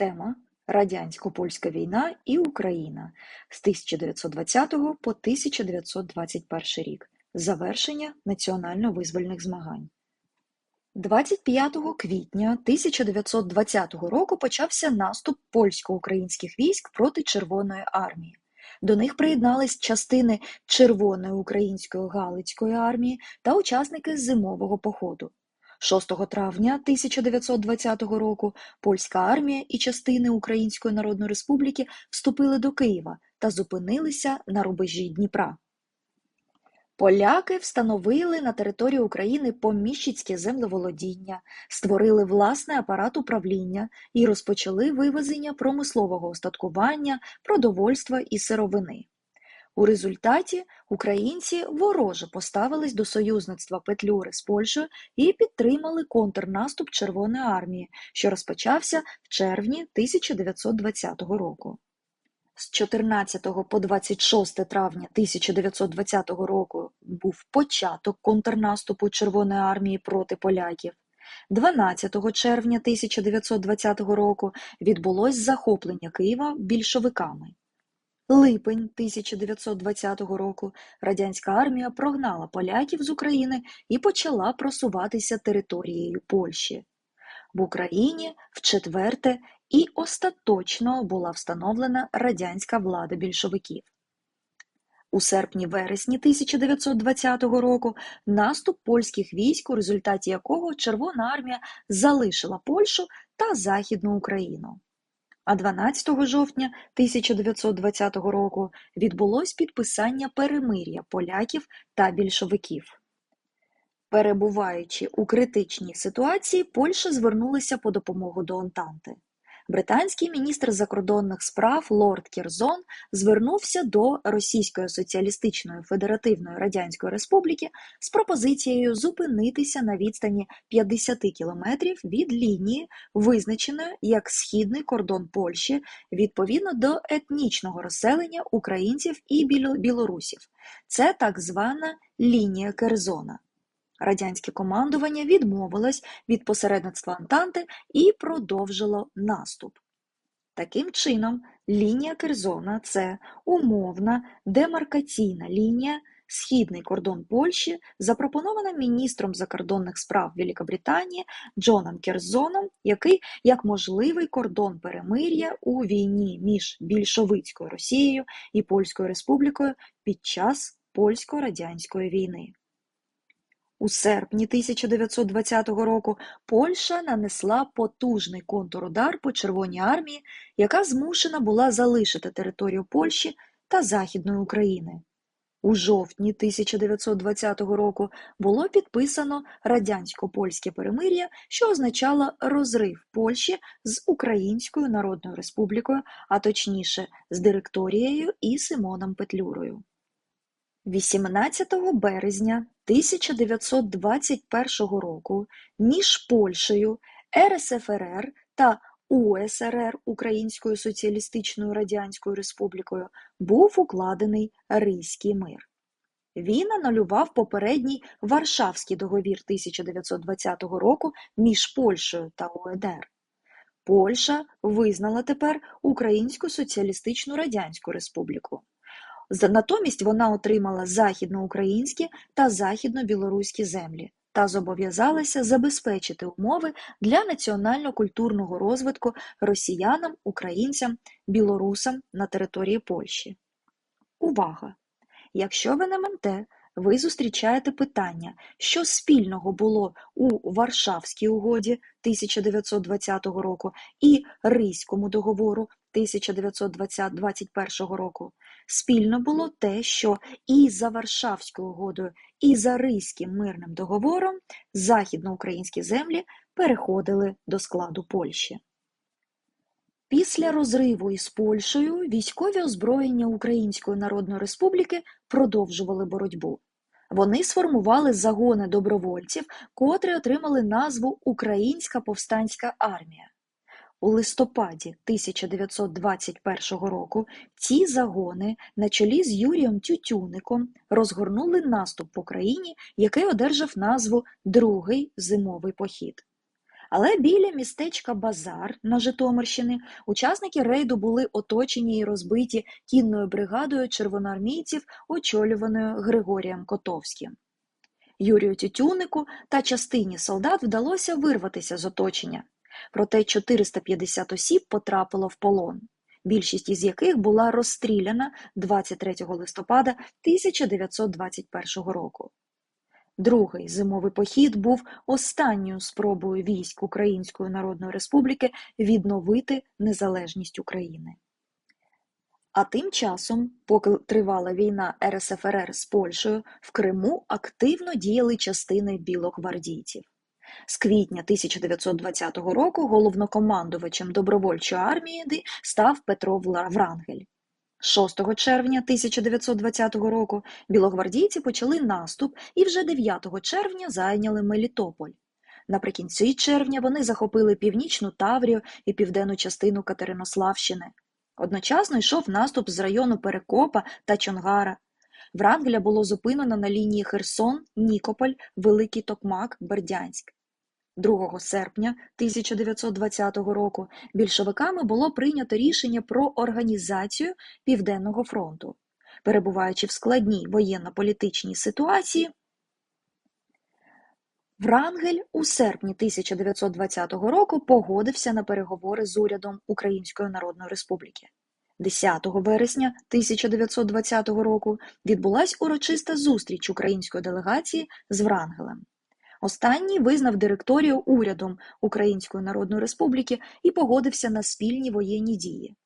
Тема Радянсько-польська війна і Україна з 1920 по 1921 рік. Завершення національно-визвольних змагань. 25 квітня 1920 року почався наступ польсько-українських військ проти Червоної армії. До них приєднались частини Червоної української Галицької армії та учасники зимового походу. 6 травня 1920 року польська армія і частини Української Народної Республіки вступили до Києва та зупинилися на рубежі Дніпра. Поляки встановили на території України поміщицьке землеволодіння, створили власний апарат управління і розпочали вивезення промислового устаткування, продовольства і сировини. У результаті українці вороже поставились до союзництва Петлюри з Польщею і підтримали контрнаступ Червоної армії, що розпочався в червні 1920 року. З 14 по 26 травня 1920 року був початок контрнаступу Червоної армії проти поляків. 12 червня 1920 року відбулось захоплення Києва більшовиками. Липень 1920 року радянська армія прогнала поляків з України і почала просуватися територією Польщі. В Україні вчетверте і остаточно була встановлена радянська влада більшовиків. У серпні-вересні 1920 року наступ польських військ, у результаті якого Червона армія залишила Польщу та Західну Україну. А 12 жовтня 1920 року відбулось підписання перемир'я поляків та більшовиків. Перебуваючи у критичній ситуації, Польща звернулася по допомогу до Антанти. Британський міністр закордонних справ лорд Кірзон звернувся до Російської Соціалістичної Федеративної Радянської Республіки з пропозицією зупинитися на відстані 50 кілометрів від лінії, визначеної як східний кордон Польщі відповідно до етнічного розселення українців і білорусів. Це так звана лінія Керзона. Радянське командування відмовилось від посередництва Антанти і продовжило наступ. Таким чином, лінія Керзона це умовна демаркаційна лінія, східний кордон Польщі, запропонована міністром закордонних справ Великобританії Джоном Керзоном, який як можливий кордон перемир'я у війні між більшовицькою Росією і Польською Республікою під час польсько-радянської війни. У серпні 1920 року Польща нанесла потужний контрудар по Червоній армії, яка змушена була залишити територію Польщі та Західної України. У жовтні 1920 року було підписано радянсько-польське перемир'я, що означало розрив Польщі з Українською Народною Республікою, а точніше з директорією і Симоном Петлюрою. 18 березня 1921 року між Польщею, РСФРР та УСРР Українською Соціалістичною Радянською Республікою був укладений Ризький мир. Він анулював попередній Варшавський договір 1920 року між Польщею та УЕДР. Польща визнала тепер Українську Соціалістичну Радянську Республіку. Натомість вона отримала західноукраїнські та західно-білоруські землі та зобов'язалася забезпечити умови для національно-культурного розвитку росіянам, українцям, білорусам на території Польщі. Увага! Якщо ви не менте, ви зустрічаєте питання, що спільного було у Варшавській угоді 1920 року і Ризькому договору 1921 року, спільно було те, що і за Варшавською угодою, і за Ризьким мирним договором західноукраїнські землі переходили до складу Польщі. Після розриву із Польщею військові озброєння Української Народної Республіки продовжували боротьбу. Вони сформували загони добровольців, котрі отримали назву Українська повстанська армія. У листопаді 1921 року ці загони на чолі з Юрієм Тютюником розгорнули наступ в Україні, який одержав назву Другий зимовий похід. Але біля містечка Базар на Житомирщині учасники рейду були оточені і розбиті кінною бригадою червоноармійців, очолюваною Григорієм Котовським. Юрію Тютюнику та частині солдат вдалося вирватися з оточення, проте 450 осіб потрапило в полон, більшість із яких була розстріляна 23 листопада 1921 року. Другий зимовий похід був останньою спробою військ Української Народної Республіки відновити незалежність України. А тим часом, поки тривала війна РСФРР з Польщею, в Криму активно діяли частини білогвардійців. З квітня 1920 року головнокомандувачем добровольчої армії став Петро Врангель. 6 червня 1920 року білогвардійці почали наступ і вже 9 червня зайняли Мелітополь. Наприкінці червня вони захопили північну Таврію і південну частину Катеринославщини. Одночасно йшов наступ з району Перекопа та Чонгара. Врангеля було зупинено на лінії Херсон, Нікополь, Великий Токмак, Бердянськ. 2 серпня 1920 року більшовиками було прийнято рішення про організацію Південного фронту. Перебуваючи в складній воєнно-політичній ситуації, Врангель у серпні 1920 року погодився на переговори з урядом Української Народної Республіки. 10 вересня 1920 року відбулась урочиста зустріч української делегації з Врангелем. Останній визнав директорію урядом Української Народної Республіки і погодився на спільні воєнні дії.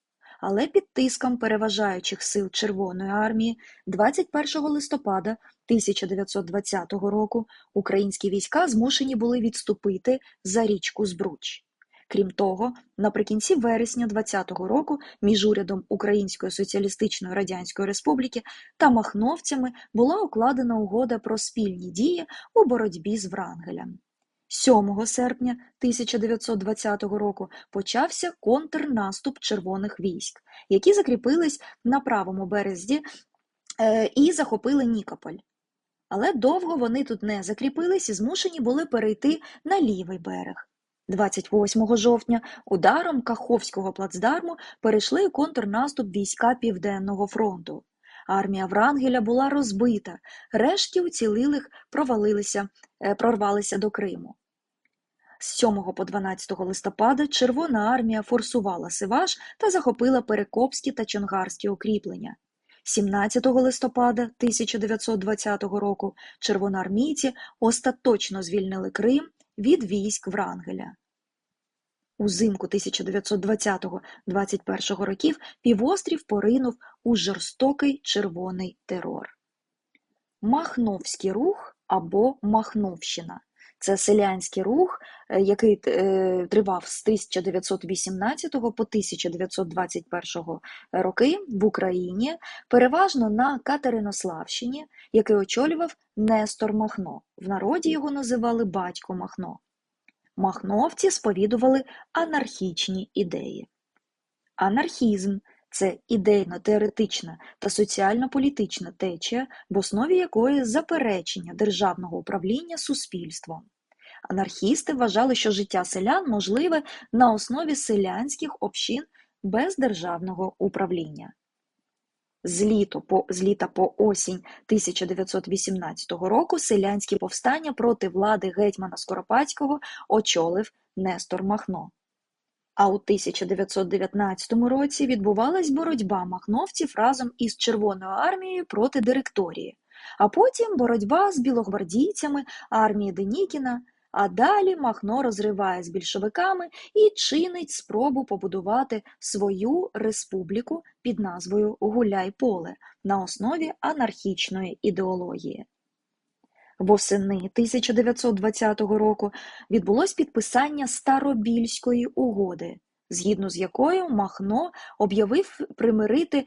Але під тиском переважаючих сил Червоної армії 21 листопада 1920 року українські війська змушені були відступити за річку Збруч. Крім того, наприкінці вересня 20-го року між урядом Української Соціалістичної Радянської Республіки та махновцями була укладена угода про спільні дії у боротьбі з Врангелем. 7 серпня 1920 року почався контрнаступ червоних військ, які закріпились на правому березі е, і захопили Нікополь. Але довго вони тут не закріпились і змушені були перейти на лівий берег. 28 жовтня ударом Каховського плацдарму перейшли контрнаступ війська Південного фронту. Армія Врангеля була розбита, решті уцілілих провалилися, е, прорвалися до Криму. З 7 по 12 листопада Червона армія форсувала Сиваш та захопила Перекопські та Чонгарські укріплення. 17 листопада 1920 року червоноармійці остаточно звільнили Крим від військ Врангеля. Узимку 1920-21 років півострів поринув у жорстокий червоний терор. Махновський рух або Махновщина це селянський рух, е, який е, тривав з 1918 по 1921 роки в Україні, переважно на Катеринославщині, який очолював Нестор Махно. В народі його називали батько Махно. Махновці сповідували анархічні ідеї. Анархізм це ідейно-теоретична та соціально-політична течія, в основі якої заперечення державного управління суспільством. Анархісти вважали, що життя селян можливе на основі селянських общин без державного управління. З, літо по, з літа по осінь 1918 року селянські повстання проти влади гетьмана Скоропадського очолив Нестор Махно. А у 1919 році відбувалась боротьба махновців разом із Червоною армією проти директорії, а потім боротьба з білогвардійцями армії Денікіна, а далі Махно розриває з більшовиками і чинить спробу побудувати свою республіку під назвою Гуляй-Поле на основі анархічної ідеології. Восени 1920 року відбулось підписання Старобільської угоди, згідно з якою Махно об'явив примирити,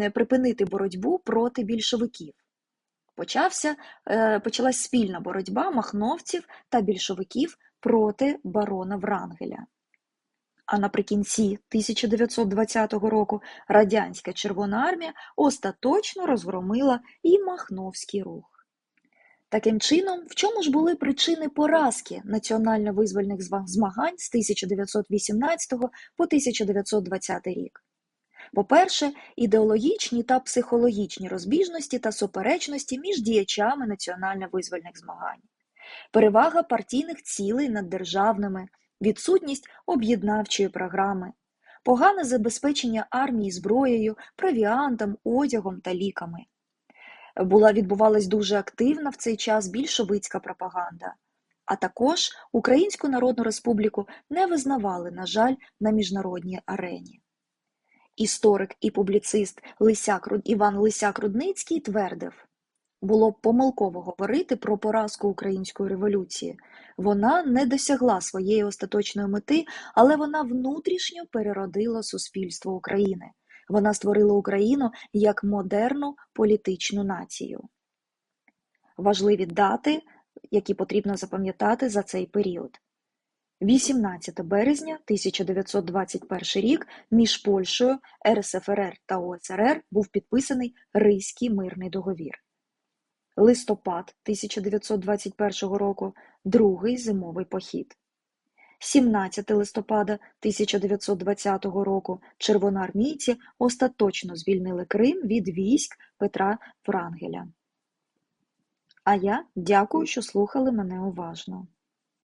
е, припинити боротьбу проти більшовиків. Почався, е, Почалась спільна боротьба махновців та більшовиків проти барона Врангеля. А наприкінці 1920 року радянська Червона армія остаточно розгромила і Махновський рух. Таким чином, в чому ж були причини поразки національно-визвольних змагань з 1918 по 1920 рік? По-перше, ідеологічні та психологічні розбіжності та суперечності між діячами національно-визвольних змагань, перевага партійних цілей над державними, відсутність об'єднавчої програми, погане забезпечення армії зброєю, провіантом, одягом та ліками. Була відбувалась дуже активна в цей час більшовицька пропаганда. А також Українську Народну Республіку не визнавали, на жаль, на міжнародній арені. Історик і публіцист Лисяк, Іван Лисяк-Рудницький твердив, було б помилково говорити про поразку української революції. Вона не досягла своєї остаточної мети, але вона внутрішньо переродила суспільство України. Вона створила Україну як модерну політичну націю. Важливі дати, які потрібно запам'ятати за цей період. 18 березня 1921 рік між Польщею, РСФРР та ОСРР був підписаний Ризький мирний договір. Листопад 1921 року Другий зимовий похід. 17 листопада 1920 року червоноармійці остаточно звільнили Крим від військ Петра Врангеля. А я дякую, що слухали мене уважно.